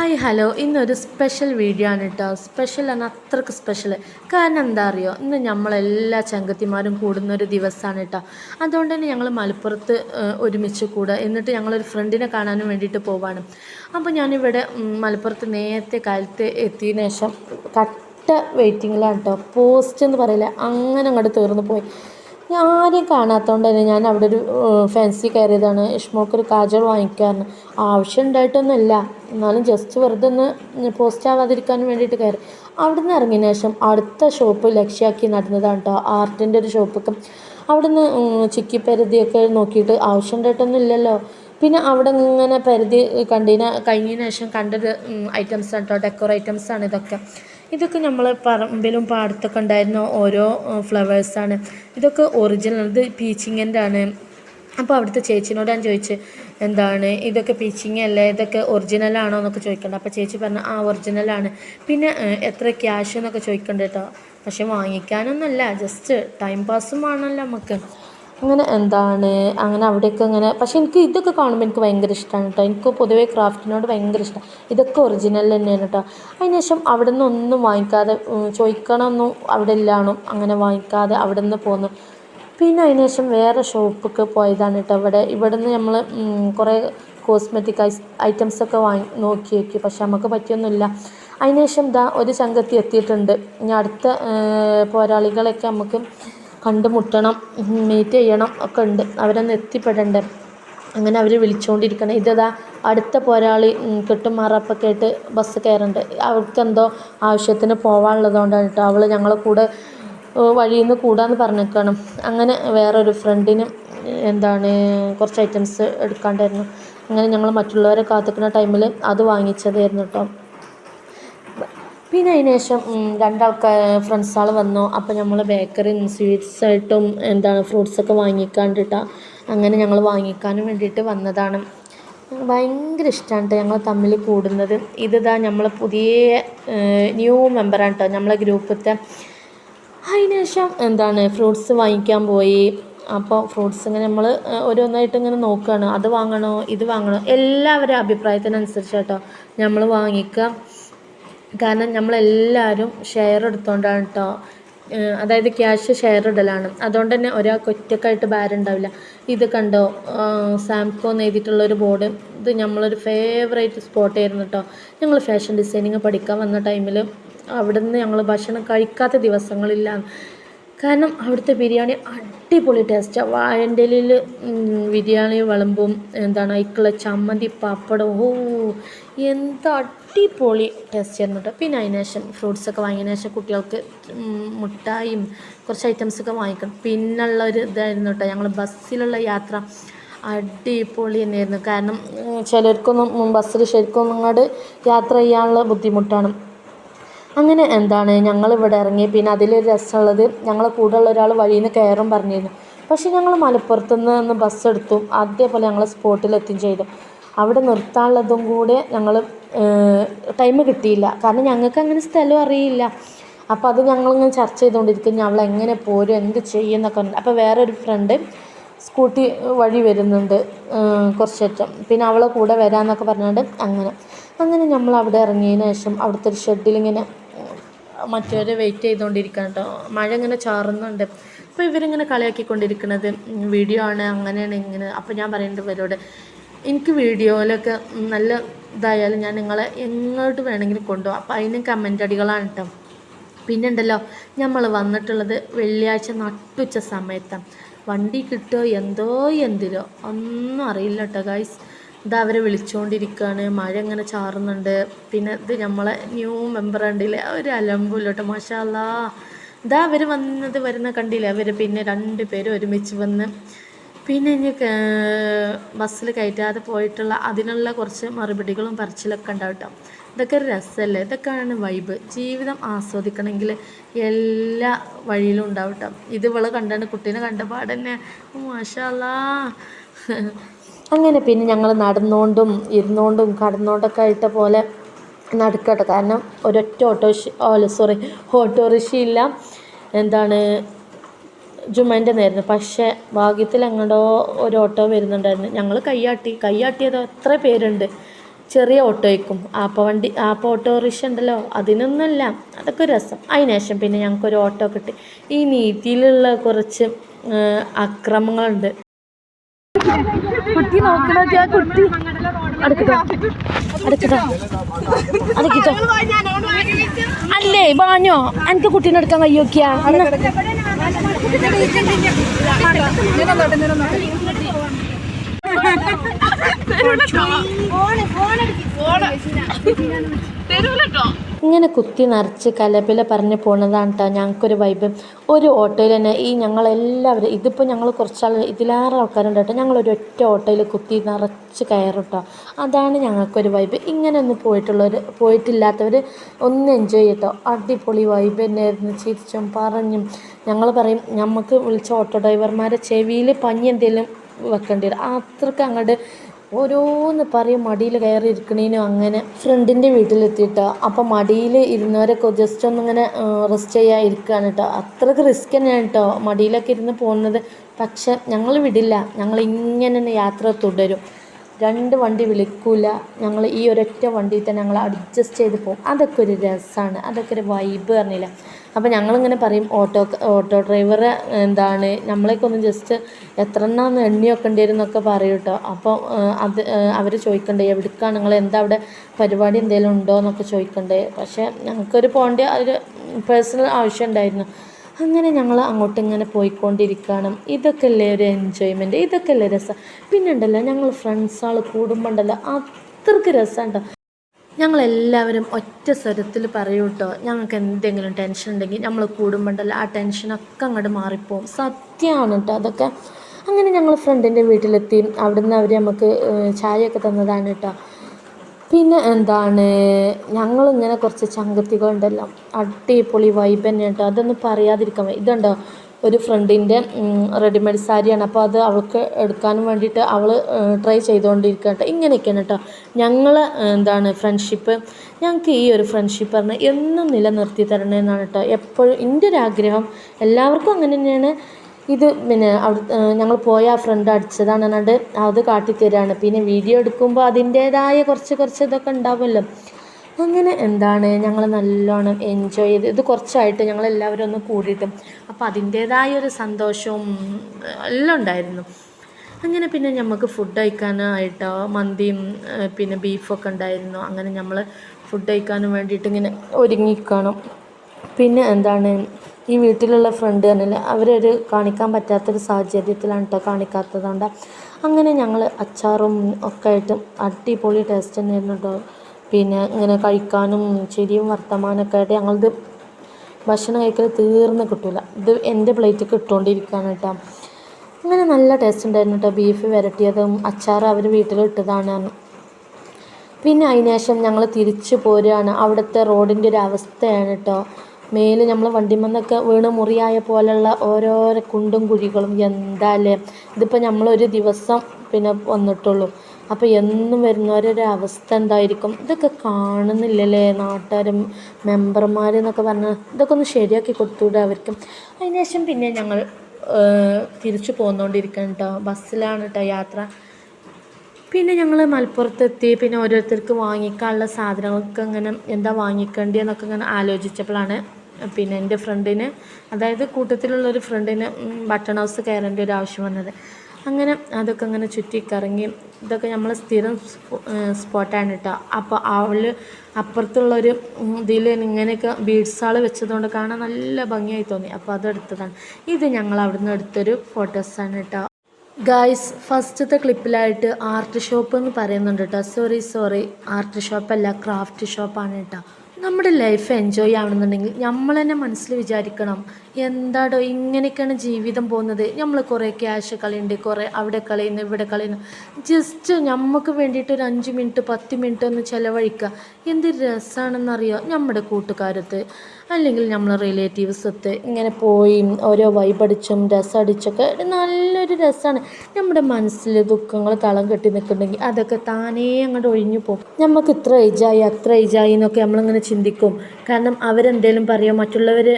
Hi hello. ഇന്നൊരു special video ആണ് കേട്ടോ സ്പെഷ്യൽ ആണ് അത്രയ്ക്ക് സ്പെഷ്യൽ കാരണം എന്താ അറിയോ? ഇന്ന് നമ്മളെല്ലാ ചങ്കത്തിമാരും കൂടുന്ന ഒരു ദിവസമാണ് കേട്ടോ അതുകൊണ്ട് തന്നെ ഞങ്ങൾ മലപ്പുറത്ത് ഒരുമിച്ച് കൂടുക. എന്നിട്ട് ഞങ്ങളൊരു ഫ്രണ്ടിനെ കാണാനും വേണ്ടിയിട്ട് പോവാണ്. അപ്പോൾ ഞാനിവിടെ മലപ്പുറത്ത് നേരത്തെ കാലത്ത് എത്തിയതിനു ശേഷം കട്ട വെയിറ്റിങ്ങിലാണ് കേട്ടോ പോസ്റ്റ് എന്ന് പറയില്ല അങ്ങനെ അങ്ങോട്ട് തീർന്നു പോയി. ഞാൻ ആരെയും കാണാത്തതുകൊണ്ട് തന്നെ ഞാൻ അവിടെ ഒരു ഫാൻസി കയറിയതാണ്. ഇഷ്മോക്ക് ഒരു കാജൽ വാങ്ങിക്കാറുണ്ട് ആവശ്യം ഉണ്ടായിട്ടൊന്നുമില്ല. എന്നാലും ജസ്റ്റ് വെറുതെ ഒന്ന് പോസ്റ്റ് ആവാതിരിക്കാൻ വേണ്ടിയിട്ട് കയറി. അവിടെ നിന്ന് ഇറങ്ങിയ ശേഷം അടുത്ത ഷോപ്പ് ലക്ഷ്യമാക്കി നടന്നതാണ് കേട്ടോ ആർട്ടിന്റെ ഒരു ഷോപ്പൊക്കെ അവിടെ നിന്ന് ചിക്കി പരുതിയൊക്കെ നോക്കിയിട്ട് ആവശ്യം ഉണ്ടായിട്ടൊന്നും ഇല്ലല്ലോ പിന്നെ അവിടെ ഇങ്ങനെ പരിധി കണ്ടതിന് കഴിഞ്ഞതിന് ശേഷം കണ്ടൊരു ഐറ്റംസ് ആണ് കേട്ടോ ഡെക്കോർ ഐറ്റംസ് ആണ് ഇതൊക്കെ. ഇതൊക്കെ നമ്മൾ പറമ്പിലും പാടത്തൊക്കെ ഉണ്ടായിരുന്ന ഓരോ ഫ്ലവേഴ്സാണ് ഇതൊക്കെ ഒറിജിനൽ ഇത് പീച്ചിങ്ങിന്റെ ആണ്. അപ്പോൾ അവിടുത്തെ ചേച്ചിനോട് ഞാൻ ചോദിച്ച് എന്താണ്? ഇതൊക്കെ പീച്ചിങ് അല്ലേ? ഇതൊക്കെ ഒറിജിനൽ ആണോ എന്നൊക്കെ ചോദിക്കണ്ട. അപ്പോൾ ചേച്ചി പറഞ്ഞു ആ ഒറിജിനലാണ് പിന്നെ എത്ര ക്യാഷ് എന്നൊക്കെ ചോദിക്കണ്ട കേട്ടോ. പക്ഷെ വാങ്ങിക്കാനൊന്നുമല്ല. ജസ്റ്റ് ടൈം പാസ്സും ആണല്ലോ നമുക്ക്. അങ്ങനെ എന്താണ്? അങ്ങനെ അവിടെയൊക്കെ അങ്ങനെ പക്ഷെ എനിക്ക് ഇതൊക്കെ കാണുമ്പോൾ എനിക്ക് ഭയങ്കര ഇഷ്ടമാണ് കേട്ടോ എനിക്ക് പൊതുവേ ക്രാഫ്റ്റിനോട് ഭയങ്കര ഇഷ്ടം. ഇതൊക്കെ ഒറിജിനൽ തന്നെയാണ് കേട്ടോ അതിനുശേഷം അവിടെ നിന്ന് ഒന്നും വാങ്ങിക്കാതെ ചോദിക്കണമെന്നും അവിടെ ഇല്ലാണോ അങ്ങനെ വാങ്ങിക്കാതെ അവിടെ നിന്ന് പോന്നു പിന്നെ അതിനുശേഷം വേറെ ഷോപ്പൊക്കെ പോയതാണ് കേട്ടോ ഇവിടെ ഇവിടെ നിന്ന് നമ്മൾ കുറേ കോസ്മെറ്റിക് ഐറ്റംസ് ഒക്കെ വാങ്ങി നോക്കി നോക്കി പക്ഷെ നമുക്ക് പറ്റിയൊന്നുമില്ല. അതിനുശേഷം ദാ ഒരു സംഘത്തി എത്തിയിട്ടുണ്ട്. ഇനി അടുത്ത പോരാളികളൊക്കെ നമുക്ക് കണ്ടുമുട്ടണം മീറ്റ് ചെയ്യണം ഒക്കെ ഉണ്ട്. അവരൊന്ന് എത്തിപ്പെടണ്ടേ. അങ്ങനെ അവർ വിളിച്ചുകൊണ്ടിരിക്കണം ഇതതാ അടുത്ത പോരാളി കെട്ടും മാറപ്പൊക്കെ ആയിട്ട് ബസ് കയറുന്നുണ്ട് അവർക്കെന്തോ ആവശ്യത്തിന് പോകാനുള്ളതുകൊണ്ടാണ് കേട്ടോ അവൾ ഞങ്ങളെ കൂടെ വഴിയിൽ നിന്ന് കൂടാന്ന് പറഞ്ഞേക്കണം. അങ്ങനെ വേറൊരു ഫ്രണ്ടിന് എന്താണ് കുറച്ച് ഐറ്റംസ് എടുക്കാണ്ടായിരുന്നു. അങ്ങനെ ഞങ്ങൾ മറ്റുള്ളവരെ കാത്തിക്കുന്ന ടൈമിൽ അത് വാങ്ങിച്ചതായിരുന്നു കേട്ടോ പിന്നെ അതിന് ശേഷം രണ്ടാൾക്കാർ ഫ്രണ്ട്സുകൾ വന്നു. അപ്പോൾ നമ്മൾ ബേക്കറിയും സ്വീറ്റ്സായിട്ടും എന്താണ് ഫ്രൂട്ട്സൊക്കെ വാങ്ങിക്കാണ്ടിട്ടാ അങ്ങനെ ഞങ്ങൾ വാങ്ങിക്കാനും വേണ്ടിയിട്ട് വന്നതാണ്. ഭയങ്കര ഇഷ്ടമാണ് കേട്ടോ ഞങ്ങൾ തമ്മിൽ കൂടുന്നത്. ഇതാ നമ്മൾ പുതിയ ന്യൂ മെമ്പറാണ് കേട്ടോ നമ്മളെ ഗ്രൂപ്പിലത്തെ അതിന് ശേഷം എന്താണ് ഫ്രൂട്ട്സ് വാങ്ങിക്കാൻ പോയി. അപ്പോൾ ഫ്രൂട്ട്സ് ഇങ്ങനെ നമ്മൾ ഓരോന്നായിട്ട് ഇങ്ങനെ നോക്കുകയാണ് അത് വാങ്ങണോ ഇത് വാങ്ങണോ എല്ലാവരുടെ അഭിപ്രായത്തിനനുസരിച്ച് കേട്ടോ നമ്മൾ വാങ്ങിക്കുക കാരണം നമ്മളെല്ലാവരും ഷെയർ എടുത്തുകൊണ്ടാണ് കേട്ടോ അതായത് ക്യാഷ് ഷെയർ ഇടലാണ്. അതുകൊണ്ട് തന്നെ ഒരാൾക്ക് ഒറ്റക്കായിട്ട് ഭാരം ഉണ്ടാവില്ല. ഇത് കണ്ടോ? സാംകോ എന്ന് ഒരു ബോർഡ് ഇത് നമ്മളൊരു ഫേവറേറ്റ് സ്പോട്ട് ആയിരുന്നു കേട്ടോ ഞങ്ങൾ ഫാഷൻ ഡിസൈനിങ് പഠിക്കാൻ വന്ന ടൈമിൽ അവിടുന്ന് ഞങ്ങൾ ഭക്ഷണം കഴിക്കാത്ത ദിവസങ്ങളില്ല കാരണം അവിടുത്തെ ബിരിയാണി അടിപൊളി ടേസ്റ്റാണ് വാഴന്റെ ഇലയിൽ ബിരിയാണി വിളമ്പും എന്താണ് അതിക്കുള്ള ചമ്മന്തി പപ്പടം ഓ എന്താ അടിപൊളി ടേസ്റ്റ് ആയിരുന്നു കേട്ടോ പിന്നെ അതിന് ശേഷം ഫ്രൂട്ട്സൊക്കെ വാങ്ങിയതിന് ശേഷം കുട്ടികൾക്ക് മുട്ടായും കുറച്ച് ഐറ്റംസൊക്കെ വാങ്ങിക്കണം. പിന്നുള്ള ഒരു ഇതായിരുന്നു കേട്ടോ ഞങ്ങൾ ബസ്സിലുള്ള യാത്ര അടിപൊളി തന്നെയായിരുന്നു. കാരണം ചിലർക്കൊന്നും ബസ്സിൽ ശരിക്കും അങ്ങോട്ട് യാത്ര ചെയ്യാനുള്ള ബുദ്ധിമുട്ടാണ്. അങ്ങനെ എന്താണ് ഞങ്ങളിവിടെ ഇറങ്ങി. പിന്നെ അതിലൊരു രസമുള്ളത് ഞങ്ങളെ കൂടെയുള്ള ഒരാൾ വഴിയിൽ നിന്ന് കയറും പറഞ്ഞിരുന്നു. പക്ഷേ ഞങ്ങൾ മലപ്പുറത്ത് നിന്ന് ബസ് എടുത്തു. അതേപോലെ ഞങ്ങൾ സ്പോട്ടിലെത്തും ചെയ്തു. അവിടെ നിർത്താനുള്ളതും കൂടെ ഞങ്ങൾ ടൈം കിട്ടിയില്ല. കാരണം ഞങ്ങൾക്ക് അങ്ങനെ സ്ഥലം അറിയില്ല. അപ്പോൾ അത് ഞങ്ങളിങ്ങനെ ചർച്ച ചെയ്തുകൊണ്ടിരിക്കും ഞങ്ങൾ എങ്ങനെ പോരും എന്ത് ചെയ്യും എന്നൊക്കെ പറഞ്ഞു. അപ്പോൾ വേറൊരു ഫ്രണ്ട് സ്കൂട്ടി വഴി വരുന്നുണ്ട് കുറച്ചേറ്റം പിന്നെ അവളെ കൂടെ വരാമെന്നൊക്കെ പറഞ്ഞുകൊണ്ട് അങ്ങനെ. അങ്ങനെ നമ്മൾ അവിടെ ഇറങ്ങിയതിന് ശേഷം അവിടുത്തെ ഒരു ഷെഡിലിങ്ങനെ മറ്റവരെ വെയിറ്റ് ചെയ്തുകൊണ്ടിരിക്കുകയാണ് കേട്ടോ മഴ ഇങ്ങനെ ചാറുന്നുണ്ട്. അപ്പോൾ ഇവരിങ്ങനെ കളിയാക്കിക്കൊണ്ടിരിക്കുന്നത് വീഡിയോ ആണ് അങ്ങനെയാണ് ഇങ്ങനെ. അപ്പോൾ ഞാൻ പറയുന്നുണ്ട് ഇവരോട് എനിക്ക് വീഡിയോയിലൊക്കെ നല്ല ഇതായാലും ഞാൻ നിങ്ങളെ എങ്ങോട്ട് വേണമെങ്കിലും കൊണ്ടുപോകാം അപ്പോൾ അതിന് കമന്റ് അടികളാണ് കേട്ടോ പിന്നെ ഉണ്ടല്ലോ നമ്മൾ വന്നിട്ടുള്ളത് വെള്ളിയാഴ്ച നട്ടുച്ച സമയത്താണ് വണ്ടി കിട്ടുമോ എന്തോ എന്തിരോ ഒന്നും അറിയില്ല കേട്ടോ ഗൈസ് ഇതാ അവരെ വിളിച്ചുകൊണ്ടിരിക്കുകയാണ് മഴ ഇങ്ങനെ ചാറുന്നുണ്ട്. പിന്നെ ഇത് നമ്മളെ ന്യൂ മെമ്പർ ഉണ്ടല്ലേ ഒരു അലമ്പൂലോട്ട് മാഷാല്ലാ ഇതാ അവർ വന്നത് വരുന്ന കണ്ടില്ലേ? അവർ പിന്നെ രണ്ട് പേരും ഒരുമിച്ച് വന്ന് പിന്നെ ഇനി ബസ്സിൽ കയറ്റാതെ പോയിട്ടുള്ള അതിനുള്ള കുറച്ച് മറുപടികളും പറച്ചിലൊക്കെ ഉണ്ടാവും കേട്ടോ ഇതൊക്കെ രസമല്ലേ ഇതൊക്കെയാണ് വൈബ് ജീവിതം ആസ്വദിക്കണമെങ്കിൽ എല്ലാ വഴിയിലും ഉണ്ടാവും കേട്ടോ ഇത് ഇവളെ കണ്ടാണ് കുട്ടീനെ കണ്ട പാടന്നെ. മാഷാല്ലാ അങ്ങനെ പിന്നെ ഞങ്ങൾ നടന്നുകൊണ്ടും ഇരുന്നുകൊണ്ടും കടന്നുകൊണ്ടൊക്കെ ആയിട്ട പോലെ നടക്കട്ടെ. കാരണം ഒരൊറ്റ ഓട്ടോറിക്ഷ ഓല സോറി ഓട്ടോറിക്ഷയില്ല എന്താണ് ജുമാന്റെ നേരുന്നു പക്ഷേ ഭാഗ്യത്തിൽ അങ്ങോട്ടോ ഒരു ഓട്ടോ വരുന്നുണ്ടായിരുന്നു. ഞങ്ങൾ കയ്യാട്ടി. കയ്യാട്ടിയത് എത്ര പേരുണ്ട്? ചെറിയ ഓട്ടോയ്ക്കും. ആപ്പ വണ്ടി ആപ്പ ഓട്ടോറിക്ഷ ഉണ്ടല്ലോ അതിനൊന്നുമല്ല. അതൊക്കെ രസം. അതിനുശേഷം പിന്നെ ഞങ്ങൾക്കൊരു ഓട്ടോ കിട്ടി. ഈ നീതിയിലുള്ള കുറച്ച് അക്രമങ്ങളുണ്ട്. കുട്ടി നോക്കണത് ആ കുട്ടി. അടുക്കട്ടോ. അടുക്കട്ടോ. അടുക്കിട്ടോ. അല്ലേ വാഞ്ഞോ? എനിക്ക് കുട്ടീനെ എടുക്കാൻ കയ്യോക്കിയാ? ഇങ്ങനെ കുത്തി നിറച്ച് കലപില പറഞ്ഞ് പോണതാണ് കേട്ടോ ഞങ്ങൾക്കൊരു വൈബ് ഒരു ഓട്ടോയിൽ തന്നെ ഈ ഞങ്ങളെല്ലാവരും ഇതിപ്പോൾ ഞങ്ങൾ കുറച്ചാൾ ഇതിലേറെ ആൾക്കാരുണ്ട് കേട്ടോ ഞങ്ങളൊരു ഒറ്റ ഓട്ടോയിൽ കുത്തി നിറച്ച് കയറും കേട്ടോ അതാണ് ഞങ്ങൾക്കൊരു വൈബ് ഇങ്ങനെ ഒന്ന് പോയിട്ടുള്ളവർ പോയിട്ടില്ലാത്തവർ ഒന്ന് എൻജോയ് ചെയ്യട്ടോ അടിപൊളി വൈബ് തന്നെയായിരുന്നു ചിരിച്ചും പറഞ്ഞും ഞങ്ങൾ പറയും നമുക്ക് വിളിച്ച ഓട്ടോ ഡ്രൈവർമാരെ ചെവിയിൽ പഞ്ഞി എന്തെങ്കിലും വെക്കേണ്ടി വരും. അത്രയ്ക്ക് അങ്ങോട്ട് ഓരോന്ന് പറയും മടിയിൽ കയറി ഇരിക്കണേനും അങ്ങനെ. ഫ്രണ്ടിന്റെ വീട്ടിലെത്തിയിട്ട്. അപ്പം മടിയിൽ ഇരുന്നവരൊക്കെ ജസ്റ്റ് ഒന്നിങ്ങനെ റെസ്റ്റ് ചെയ്യാൻ ഇരിക്കുകയാണ് കേട്ടോ അത്രയ്ക്ക് റിസ്ക് തന്നെയാണ് കേട്ടോ മടിയിലൊക്കെ ഇരുന്ന് പോകുന്നത്. പക്ഷെ ഞങ്ങൾ വിടില്ല. ഞങ്ങൾ ഇങ്ങനെ യാത്ര തുടരും. രണ്ട് വണ്ടി വിളിക്കൂല. ഞങ്ങൾ ഈ ഒരൊറ്റ വണ്ടിയിൽ തന്നെ ഞങ്ങൾ അഡ്ജസ്റ്റ് ചെയ്ത് പോകും അതൊക്കെ ഒരു രസമാണ് അതൊക്കെ ഒരു വൈബ് പറഞ്ഞില്ല. അപ്പോൾ ഞങ്ങളിങ്ങനെ പറയും ഓട്ടോ ഓട്ടോ ഡ്രൈവർ എന്താണ്? നമ്മളെയൊക്കെ ഒന്ന് ജസ്റ്റ് എത്ര എണ്ണാന്ന് എണ്ണി വെക്കേണ്ടി വരും എന്നൊക്കെ പറയും കേട്ടോ അപ്പോൾ അത് അവർ ചോദിക്കണ്ടേ എവിടേക്കാണ്? നിങ്ങൾ എന്താ അവിടെ? പരിപാടി എന്തെങ്കിലും ഉണ്ടോ? എന്നൊക്കെ ചോദിക്കണ്ടേ പക്ഷേ ഞങ്ങൾക്കൊരു പോകേണ്ട ഒരു പേഴ്സണൽ ആവശ്യം ഉണ്ടായിരുന്നു. അങ്ങനെ ഞങ്ങൾ അങ്ങോട്ട് ഇങ്ങനെ പോയിക്കൊണ്ടിരിക്കണം ഇതൊക്കെ അല്ലേ ഒരു എൻജോയ്മെന്റ് ഇതൊക്കെ അല്ലേ രസം. പിന്നെ ഉണ്ടല്ലോ ഞങ്ങൾ ഫ്രണ്ട്സാൾ കൂടുമ്പോൾ ഉണ്ടല്ലോ അത്രയ്ക്ക് രസമുണ്ടോ. ഞങ്ങളെല്ലാവരും ഒറ്റ സ്വരത്തിൽ പറയൂ കേട്ടോ ഞങ്ങൾക്ക് എന്തെങ്കിലും ടെൻഷൻ ഉണ്ടെങ്കിൽ നമ്മൾ കൂടുമ്പോണ്ടല്ലോ ആ ടെൻഷനൊക്കെ അങ്ങോട്ട് മാറിപ്പോവും. സത്യമാണ് കേട്ടോ അതൊക്കെ. അങ്ങനെ ഞങ്ങൾ ഫ്രണ്ടിന്റെ വീട്ടിലെത്തി. അവിടുന്ന് അവർ നമുക്ക് ചായയൊക്കെ തന്നതാണ് കേട്ടോ പിന്നെ എന്താണ്? ഞങ്ങളിങ്ങനെ കുറച്ച് ചങ്കത്തികളുണ്ടല്ലോ. അടിപൊളി വൈബ് തന്നെ കേട്ടോ അതൊന്നും പറയാതിരിക്കാൻ വയ്യ ഇതുണ്ടോ? ഒരു ഫ്രണ്ടിന്റെ റെഡിമെയ്ഡ് സാരിയാണ്. അപ്പോൾ അത് അവൾക്ക് എടുക്കാനും വേണ്ടിയിട്ട് അവൾ ട്രൈ ചെയ്തുകൊണ്ടിരിക്കുക കേട്ടോ ഇങ്ങനെയൊക്കെയാണ് കേട്ടോ ഞങ്ങൾ എന്താണ് ഫ്രണ്ട്ഷിപ്പ് ഞങ്ങൾക്ക് ഈ ഒരു ഫ്രണ്ട്ഷിപ്പ് പറഞ്ഞാൽ എന്നും നിലനിർത്തി തരണമെന്നാണ് കേട്ടോ എപ്പോഴും എന്റെ ഒരു ആഗ്രഹം എല്ലാവർക്കും അങ്ങനെ തന്നെയാണ്. ഇത് പിന്നെ അവിടെ ഞങ്ങൾ പോയ ആ ഫ്രണ്ട് അടിച്ചതാണ് എന്നിട്ട് അത് കാട്ടിത്തരാണ് പിന്നെ വീഡിയോ എടുക്കുമ്പോൾ അതിന്റേതായ കുറച്ച് കുറച്ച് ഇതൊക്കെ ഉണ്ടാവുമല്ലോ. അങ്ങനെ എന്താണ്? ഞങ്ങൾ നല്ലോണം എൻജോയ് ചെയ്ത് ഇത് കുറച്ചായിട്ട് ഞങ്ങളെല്ലാവരും ഒന്ന് കൂടിയിട്ടും. അപ്പോൾ അതിന്റേതായ ഒരു സന്തോഷവും എല്ലാം ഉണ്ടായിരുന്നു. അങ്ങനെ പിന്നെ നമുക്ക് ഫുഡ് കഴിക്കാനായിട്ടോ മന്തിയും പിന്നെ ബീഫൊക്കെ ഉണ്ടായിരുന്നു. അങ്ങനെ നമ്മൾ ഫുഡ് കഴിക്കാനും വേണ്ടിയിട്ട് ഇങ്ങനെ ഒരുങ്ങിക്കണം. പിന്നെ എന്താണ് ഈ വീട്ടിലുള്ള ഫ്രണ്ട് തന്നെ അവരൊരു കാണിക്കാൻ പറ്റാത്തൊരു സാഹചര്യത്തിലാണ് കേട്ടോ കാണിക്കാത്തതുകൊണ്ട് അങ്ങനെ ഞങ്ങൾ അച്ചാറും ഒക്കെ ആയിട്ട് അടിപൊളി ടേസ്റ്റ് തന്നെയായിരുന്നു കേട്ടോ പിന്നെ ഇങ്ങനെ കഴിക്കാനും ചിരിയും വർത്തമാനമൊക്കെ ആയിട്ട് ഞങ്ങളിത് ഭക്ഷണം കഴിക്കൽ തീർന്ന് കിട്ടില്ല ഇത് എന്റെ പ്ലേറ്റിൽ ഇട്ടുകൊണ്ടിരിക്കുകയാണ് കേട്ടോ അങ്ങനെ നല്ല ടേസ്റ്റ് ഉണ്ടായിരുന്നു കേട്ടോ ബീഫ് വരട്ടിയതും അച്ചാർ അവർ വീട്ടിൽ ഇട്ടതാണ്. പിന്നെ അതിനുശേഷം ഞങ്ങൾ തിരിച്ചു പോരുകയാണ്. അവിടുത്തെ റോഡിന്റെ ഒരു അവസ്ഥയാണ് കേട്ടോ മേൽ നമ്മൾ വണ്ടിമെന്നൊക്കെ വീണ് മുറിയായ പോലെയുള്ള ഓരോരോ കുണ്ടും കുഴികളും എന്താല്ലേ? ഇതിപ്പോൾ നമ്മളൊരു ദിവസം പിന്നെ വന്നിട്ടുള്ളൂ. അപ്പോൾ എന്നും വരുന്നവരൊരു അവസ്ഥ എന്തായിരിക്കും? ഇതൊക്കെ കാണുന്നില്ലല്ലേ നാട്ടുകാരും മെമ്പർമാർ എന്നൊക്കെ പറഞ്ഞാൽ ഇതൊക്കെ ഒന്ന് ശരിയാക്കി കൊടുത്തൂടെ അവർക്ക്? അതിനുശേഷം പിന്നെ ഞങ്ങൾ തിരിച്ചു പോന്നുകൊണ്ടിരിക്കണം കേട്ടോ ബസ്സിലാണ് കേട്ടോ യാത്ര. പിന്നെ ഞങ്ങൾ മലപ്പുറത്തെത്തി. പിന്നെ ഓരോരുത്തർക്ക് വാങ്ങിക്കാനുള്ള സാധനങ്ങളൊക്കെ ഇങ്ങനെ എന്താ വാങ്ങിക്കേണ്ടതെന്നൊക്കെ ഇങ്ങനെ ആലോചിച്ചപ്പോഴാണ് പിന്നെ എന്റെ ഫ്രണ്ടിന് അതായത് കൂട്ടത്തിലുള്ളൊരു ഫ്രണ്ടിന് ഉം, ബട്ടൺ ഹൗസ് കയറേണ്ട ഒരു ആവശ്യം വന്നത്. അങ്ങനെ അതൊക്കെ അങ്ങനെ ചുറ്റി കറങ്ങി ഇതൊക്കെ നമ്മൾ സ്ഥിരം സ്പോട്ടാണ് കേട്ടോ അപ്പോൾ അവൾ അപ്പുറത്തുള്ളൊരു ഇതിൽ ഇങ്ങനെയൊക്കെ ബീഡ്സാൾ വെച്ചതുകൊണ്ട് കാണാൻ നല്ല ഭംഗിയായി തോന്നി. അപ്പോൾ അതെടുത്തതാണ് ഇത് ഞങ്ങൾ അവിടുന്ന് എടുത്തൊരു ഫോട്ടോസാണ് കേട്ടോ ഗായ്സ് ഫസ്റ്റത്തെ ക്ലിപ്പിലായിട്ട് ആർട്ട് ഷോപ്പ് എന്ന് പറയുന്നുണ്ട് കേട്ടോ സോറി സോറി ആർട്ട് ഷോപ്പല്ല ക്രാഫ്റ്റ് ഷോപ്പാണ് കേട്ടോ നമ്മുടെ ലൈഫ് എൻജോയ് ആവണമെന്നുണ്ടെങ്കിൽ നമ്മൾ തന്നെ മനസ്സിൽ വിചാരിക്കണം എന്താടോ ഇങ്ങനെയൊക്കെയാണ് ജീവിതം പോകുന്നത്. നമ്മൾ കുറേ ക്യാഷ് കളിയുണ്ട് കുറേ അവിടെ കളയുന്നു ഇവിടെ കളയുന്നു. ജസ്റ്റ് നമുക്ക് വേണ്ടിയിട്ട് ഒരു അഞ്ച് മിനിറ്റ് പത്ത് മിനിറ്റ് ഒന്ന് ചിലവഴിക്കുക എന്ത് രസമാണെന്നറിയോ നമ്മുടെ കൂട്ടുകാരത്ത് അല്ലെങ്കിൽ നമ്മൾ റിലേറ്റീവ്സ് ഒത്ത് ഇങ്ങനെ പോയി ഓരോ വൈബടിച്ചും രസമടിച്ചൊക്കെ നല്ലൊരു രസമാണ് നമ്മുടെ മനസ്സിൽ ദുഃഖങ്ങൾ തളം കെട്ടി നിൽക്കുന്നുണ്ടെങ്കിൽ അതൊക്കെ താനേ അങ്ങോട്ട് ഒഴിഞ്ഞു പോകും. നമുക്ക് ഇത്ര ഏജായി അത്ര ഏജായി എന്നൊക്കെ നമ്മളിങ്ങനെ ചിന്തിക്കും. കാരണം അവരെന്തേലും പറയുമോ മറ്റുള്ളവർ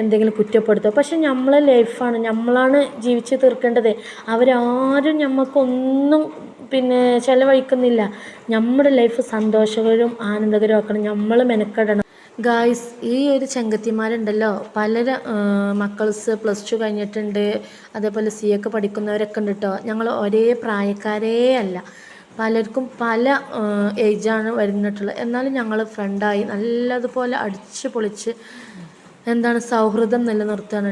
എന്തെങ്കിലും കുറ്റപ്പെടുത്തുമോ പക്ഷെ നമ്മളെ ലൈഫാണ് നമ്മളാണ് ജീവിച്ച് തീർക്കേണ്ടത്. അവരാരും നമുക്കൊന്നും പിന്നെ ചിലവഴിക്കുന്നില്ല. നമ്മുടെ ലൈഫ് സന്തോഷകരവും ആനന്ദകരവും ആക്കണം. നമ്മൾ മെനക്കെടണം. ഗായ്സ് ഈ ഒരു ചെങ്കത്തിമാരുണ്ടല്ലോ പല മക്കൾസ് പ്ലസ് ടു കഴിഞ്ഞിട്ടുണ്ട്. അതേപോലെ സി ഒക്കെ പഠിക്കുന്നവരൊക്കെ ഉണ്ട് കേട്ടോ ഞങ്ങൾ ഒരേ പ്രായക്കാരേ അല്ല. പലർക്കും പല ഏജാണ് വരുന്നിട്ടുള്ളത്. എന്നാലും ഞങ്ങൾ ഫ്രണ്ടായി നല്ലതുപോലെ അടിച്ച് പൊളിച്ച് എന്താണ് സൗഹൃദം നിലനിർത്തുകയാണ്